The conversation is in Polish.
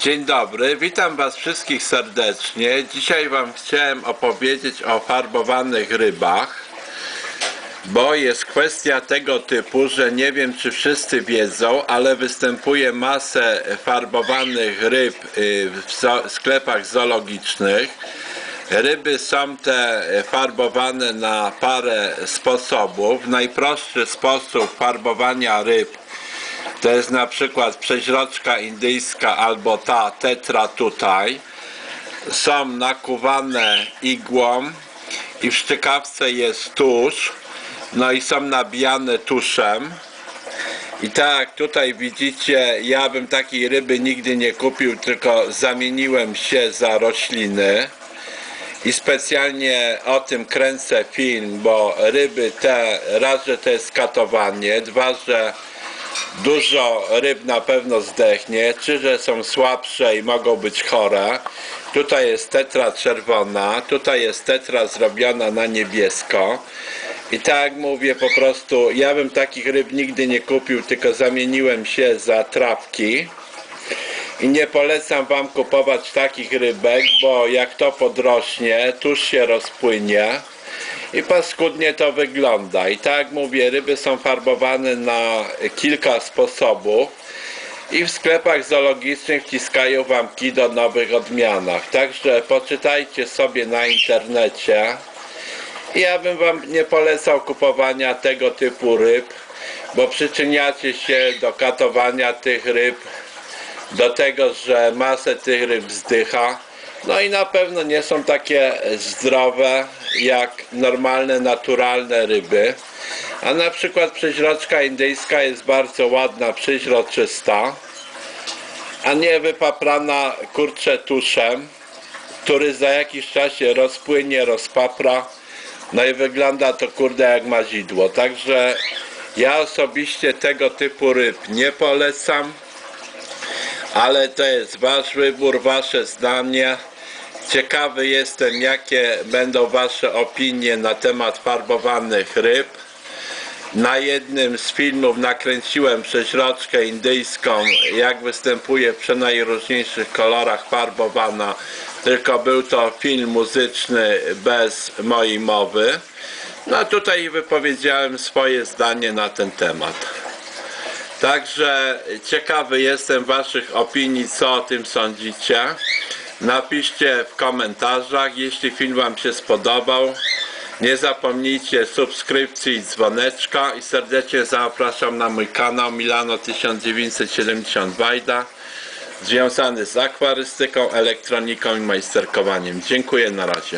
Dzień dobry, witam Was wszystkich serdecznie. Dzisiaj Wam chciałem opowiedzieć o farbowanych rybach, bo jest kwestia tego typu, że nie wiem czy wszyscy wiedzą, ale występuje masę farbowanych ryb y, w sklepach zoologicznych. Ryby są te farbowane na parę sposobów. Najprostszy sposób farbowania ryb to jest na przykład przeźroczka indyjska albo ta tetra tutaj. Są nakuwane igłą i w szczykawce jest tusz. No i są nabijane tuszem. I tak tutaj widzicie, ja bym takiej ryby nigdy nie kupił, tylko zamieniłem się za rośliny. I specjalnie o tym kręcę film, bo ryby te, raz, że to jest katowanie, dwa, że dużo ryb na pewno zdechnie, czy że są słabsze i mogą być chore. Tutaj jest tetra czerwona, tutaj jest tetra zrobiona na niebiesko. I tak mówię, po prostu ja bym takich ryb nigdy nie kupił, tylko zamieniłem się za trawki. I nie polecam Wam kupować takich rybek, bo jak to podrośnie, tuż się rozpłynie i paskudnie to wygląda. I tak jak mówię, ryby są farbowane na kilka sposobów i w sklepach zoologicznych wciskają Wam kij o nowych odmianach. Także poczytajcie sobie na internecie. Ja bym Wam nie polecał kupowania tego typu ryb, bo przyczyniacie się do katowania tych ryb, do tego, że masę tych ryb zdycha. No i na pewno nie są takie zdrowe jak normalne, naturalne ryby. A na przykład przeźroczka indyjska jest bardzo ładna, przeźroczysta, a nie wypaprana kurcze tuszem, który za jakiś czas się rozpłynie, rozpapra. No i wygląda to kurde jak mazidło. Także ja osobiście tego typu ryb nie polecam ale to jest wasz wybór, wasze zdanie. Ciekawy jestem, jakie będą wasze opinie na temat farbowanych ryb. Na jednym z filmów nakręciłem przeźroczkę indyjską, jak występuje w przenajróżniejszych kolorach farbowana, tylko był to film muzyczny bez mojej mowy. No tutaj wypowiedziałem swoje zdanie na ten temat. Także ciekawy jestem Waszych opinii, co o tym sądzicie. Napiszcie w komentarzach, jeśli film Wam się spodobał. Nie zapomnijcie subskrypcji i dzwoneczka i serdecznie zapraszam na mój kanał Milano 1970 Wajda związany z akwarystyką, elektroniką i majsterkowaniem. Dziękuję na razie.